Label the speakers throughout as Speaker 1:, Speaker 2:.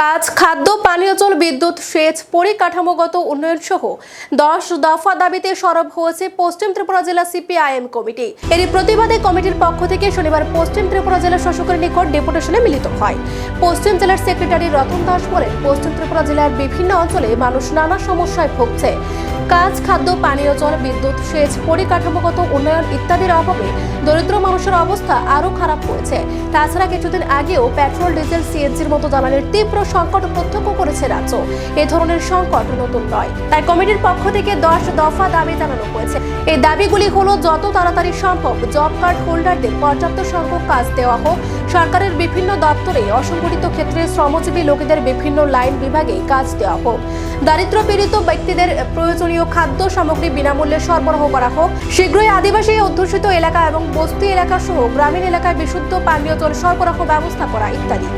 Speaker 1: কাজ, খাদ্য, পানীয় জল, বিদ্যুৎ, সেচ, পরিকাঠামোগত উন্নয়ন সহ দশ দফা দাবিতে সরব হয়েছে পশ্চিম ত্রিপুরা জেলা সিপিআইএম কমিটি। এর প্রতিবাদে কমিটির পক্ষ থেকে শনিবার পশ্চিম ত্রিপুরা জেলা শাসকের নিকট ডেপুটেশনে মিলিত হয়। পশ্চিম জেলার সেক্রেটারি রতন দাস বলেন, পশ্চিম ত্রিপুরা জেলার বিভিন্ন অঞ্চলে মানুষ নানা সমস্যায় ভুগছে। কাজ, খাদ্য, পানীয়, জল, বিদ্যুৎ, সেচ, পরিকাঠামোগত উন্নয়ন ইত্যাদির অভাবে দরিদ্র মানুষের অবস্থা আরও খারাপ হয়েছে তাছাড়া কিছুদিন আগেও পেট্রোল, ডিজেল, সিএনজির মতো জ্বালানির তীব্র সংকট প্রত্যক্ষ করেছে রাজ্য। এ ধরনের সংকট নতুন নয়। তাই কমিটির পক্ষ থেকে দশ দফা দাবি জানানো হয়েছে। এই দাবিগুলি হলো, যত তাড়াতাড়ি সম্ভব জব কার্ড হোল্ডারদের পর্যাপ্ত সংখ্যক কাজ দেওয়া হোক সরকারের বিভিন্ন দপ্তরে অসংগঠিত ক্ষেত্রে শ্রমজীবী লোকেদের বিভিন্ন লাইন বিভাগে কাজ দেওয়া হোক। দারিদ্র পীড়িত ব্যক্তিদের প্রয়োজনীয় খাদ্য সামগ্রী বিনামূল্যে সরবরাহ করা হোক। শীঘ্রই আদিবাসী, অধ্যুষিত এলাকা এবং বস্তি এলাকা সহ গ্রামীণ এলাকায় বিশুদ্ধ পানীয় জল সরবরাহ ব্যবস্থা করা ইত্যাদি।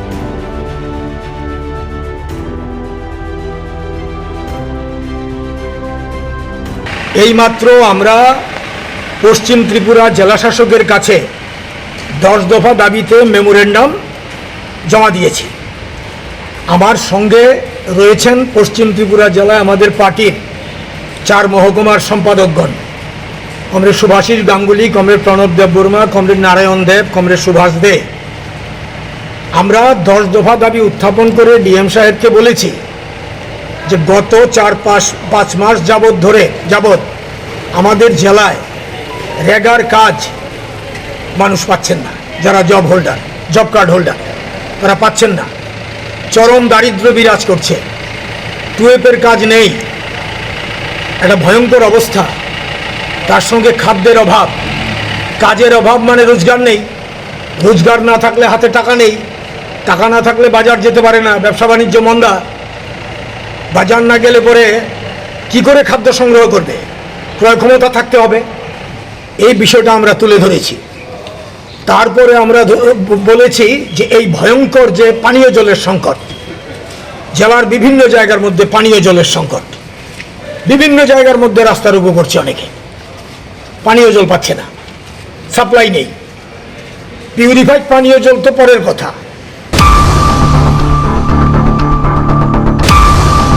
Speaker 2: এইমাত্র আমরা পশ্চিম ত্রিপুরা জেলাশাসকের কাছে দশ দফা দাবিতে মেমোরেন্ডাম জমা দিয়েছি। আমার সঙ্গে রয়েছেন পশ্চিম ত্রিপুরা জেলায় আমাদের পার্টির চার মহকুমার সম্পাদকগণ। Comrade Subhasis Ganguly, comrade Pranab Deb Barma, comrade Narayan Deb, comrade Subhash De. আমরা দশ দফা দাবি উত্থাপন করে ডিএম সাহেবকে বলেছি যে গত চার পাঁচ পাঁচ মাস যাবৎ ধরে, যাবৎ আমাদের জেলায় রেগার কাজ মানুষ পাচ্ছেন না। যারা job holder job card holder তারা পাচ্ছেন না। চরম দারিদ্র বিরাজ করছে। টুয়েপের কাজ নেই। একটা ভয়ঙ্কর অবস্থা। তার সঙ্গে খাদ্যের অভাব। কাজের অভাব মানে রোজগার নেই। রোজগার না থাকলে হাতে টাকা নেই। টাকা না থাকলে বাজার যেতে পারে না। ব্যবসা বাণিজ্য মন্দা। বাজার না গেলে পরে কি করে খাদ্য সংগ্রহ করবে? ক্রয় ক্ষমতা থাকতে হবে। এই বিষয়টা আমরা তুলে ধরেছি। তারপরে আমরা বলেছি যে এই ভয়ঙ্কর যে পানীয় জলের সংকট, জেলার বিভিন্ন জায়গার মধ্যে পানীয় জলের সংকট, বিভিন্ন জায়গার মধ্যে রাস্তার উপর করছে অনেকে। পানীয় জল পাচ্ছে না সাপ্লাই নেই। পিউরিফাইড পানীয় জল তো পরের কথা।